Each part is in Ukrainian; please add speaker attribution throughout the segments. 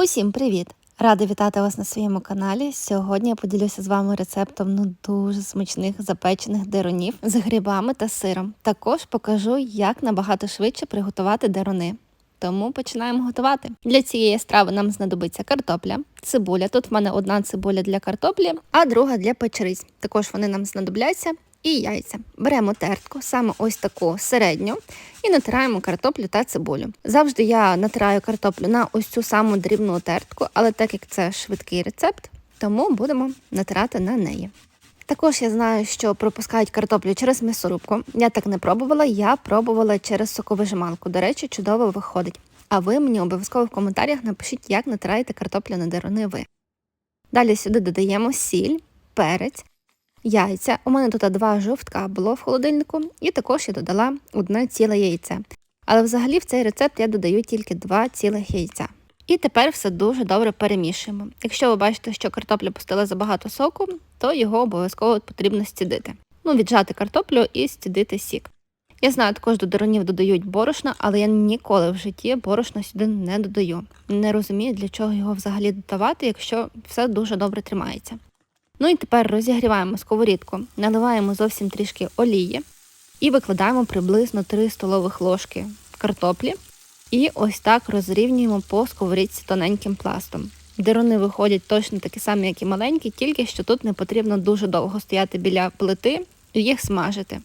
Speaker 1: Усім привіт! Рада вітати вас на своєму каналі. Сьогодні я поділюся з вами рецептом ну дуже смачних запечених деронів з грибами та сиром. Також покажу, як набагато швидше приготувати дерони. Тому починаємо готувати. Для цієї страви нам знадобиться картопля, цибуля. Тут в мене одна цибуля для картоплі, а друга для печериць. Також вони нам знадобляться. І яйця. Беремо тертку, саме ось таку середню, і натираємо картоплю та цибулю. Завжди я натираю картоплю на ось цю саму дрібну тертку, але так як це швидкий рецепт, тому будемо натирати на неї. Також я знаю, що пропускають картоплю через м'ясорубку. Я так не пробувала, я пробувала через соковижималку. До речі, чудово виходить. А ви мені обов'язково в коментарях напишіть, як натираєте картоплю на деруни ви. Далі сюди додаємо сіль, перець, яйця. У мене тут два жовтка було в холодильнику, і також я додала одне ціле яйце. Але взагалі в цей рецепт я додаю тільки два цілих яйця. І тепер все дуже добре перемішуємо. Якщо ви бачите, що картопля пустила забагато соку, то його обов'язково потрібно стідити. Ну, віджати картоплю і стідити сік. Я знаю, також до деронів додають борошно, але я ніколи в житті борошно сюди не додаю. Не розумію, для чого його взагалі додавати, якщо все дуже добре тримається. Ну і тепер розігріваємо сковорідку, наливаємо зовсім трішки олії і викладаємо приблизно 3 столових ложки картоплі. І ось так розрівнюємо по сковорідці тоненьким пластом. Деруни виходять точно такі самі, як і маленькі, тільки що тут не потрібно дуже довго стояти біля плити і їх смажити.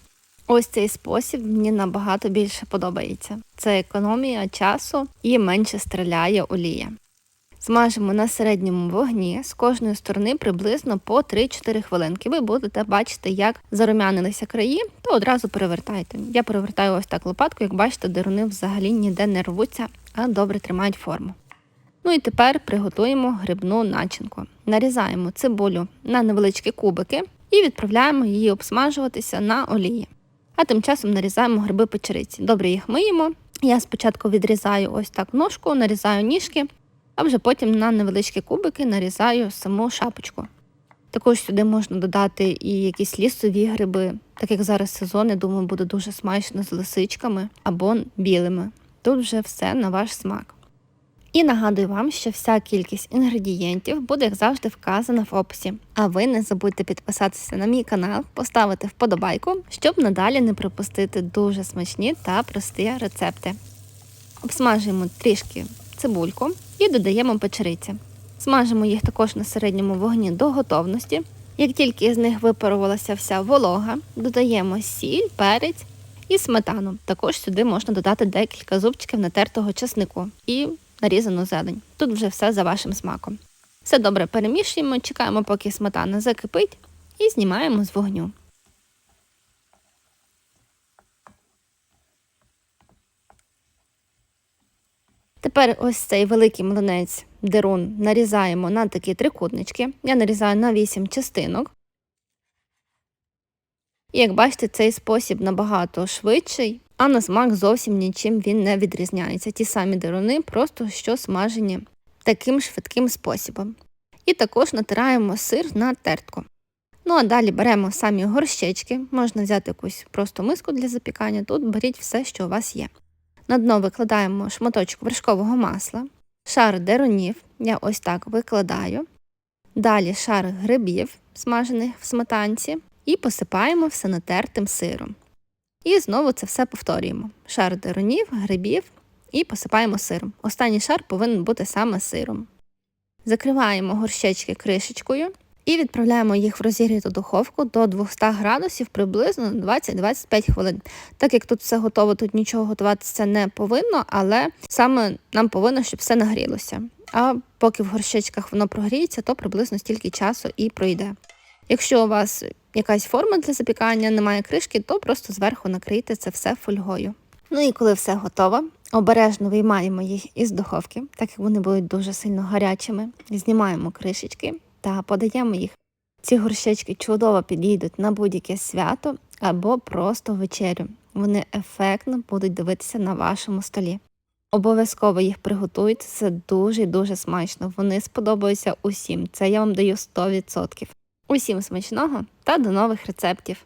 Speaker 1: Ось цей спосіб мені набагато більше подобається. Це економія часу і менше стріляє олія. Смажимо на середньому вогні з кожної сторони приблизно по 3-4 хвилинки. Ви будете бачити, як зарум'янилися краї, то одразу перевертайте. Я перевертаю ось так лопатку, як бачите, деруни взагалі ніде не рвуться, а добре тримають форму. Ну і тепер приготуємо грибну начинку. Нарізаємо цибулю на невеличкі кубики і відправляємо її обсмажуватися на олії. А тим часом нарізаємо гриби печериці. Добре їх миємо. Я спочатку відрізаю ось так ножку, нарізаю ніжки а вже потім на невеличкі кубики нарізаю саму шапочку. Також сюди можна додати і якісь лісові гриби, так як зараз сезон, я думаю, буде дуже смачно з лисичками або білими. Тут вже все на ваш смак. І нагадую вам, що вся кількість інгредієнтів буде, як завжди, вказана в описі. А ви не забудьте підписатися на мій канал, поставити вподобайку, щоб надалі не пропустити дуже смачні та прості рецепти. Обсмажуємо трішки цибульку і додаємо печериці. Смажимо їх також на середньому вогні до готовності. Як тільки з них випарувалася вся волога, додаємо сіль, перець і сметану. Також сюди можна додати декілька зубчиків натертого чеснику і нарізану зелень. Тут вже все за вашим смаком. Все добре перемішуємо, чекаємо, поки сметана закипить, і знімаємо з вогню. Тепер ось цей великий млинець дерун нарізаємо на такі трикутнички. Я нарізаю на 8 частинок. І як бачите, цей спосіб набагато швидший, а на смак зовсім нічим він не відрізняється. Ті самі деруни, просто що смажені таким швидким способом. І також натираємо сир на тертку. Ну а далі беремо самі горщечки, можна взяти якусь просто миску для запікання, тут беріть все, що у вас є. На дно викладаємо шматочок вершкового масла, шар деронів, я ось так викладаю. Далі шар грибів, смажених в сметанці, і посипаємо все натертим сиром. І знову це все повторюємо: шар деронів, грибів і посипаємо сиром. Останній шар повинен бути саме сиром. Закриваємо горщечки кришечкою і відправляємо їх в розігріту духовку до 200 градусів приблизно 20-25 хвилин. Так як тут все готово, тут нічого готуватися не повинно, але саме нам повинно, щоб все нагрілося. А поки в горщичках воно прогріється, то приблизно стільки часу і пройде. Якщо у вас якась форма для запікання, немає кришки, то просто зверху накрийте це все фольгою. Ну і коли все готово, обережно виймаємо їх із духовки, так як вони будуть дуже сильно гарячими. Знімаємо кришечки та подаємо їх. Ці горщечки чудово підійдуть на будь-яке свято або просто вечерю. Вони ефектно будуть дивитися на вашому столі. Обов'язково їх приготуйте, це дуже дуже смачно. Вони сподобаються усім. Це я вам даю 100%. Усім смачного та до нових рецептів!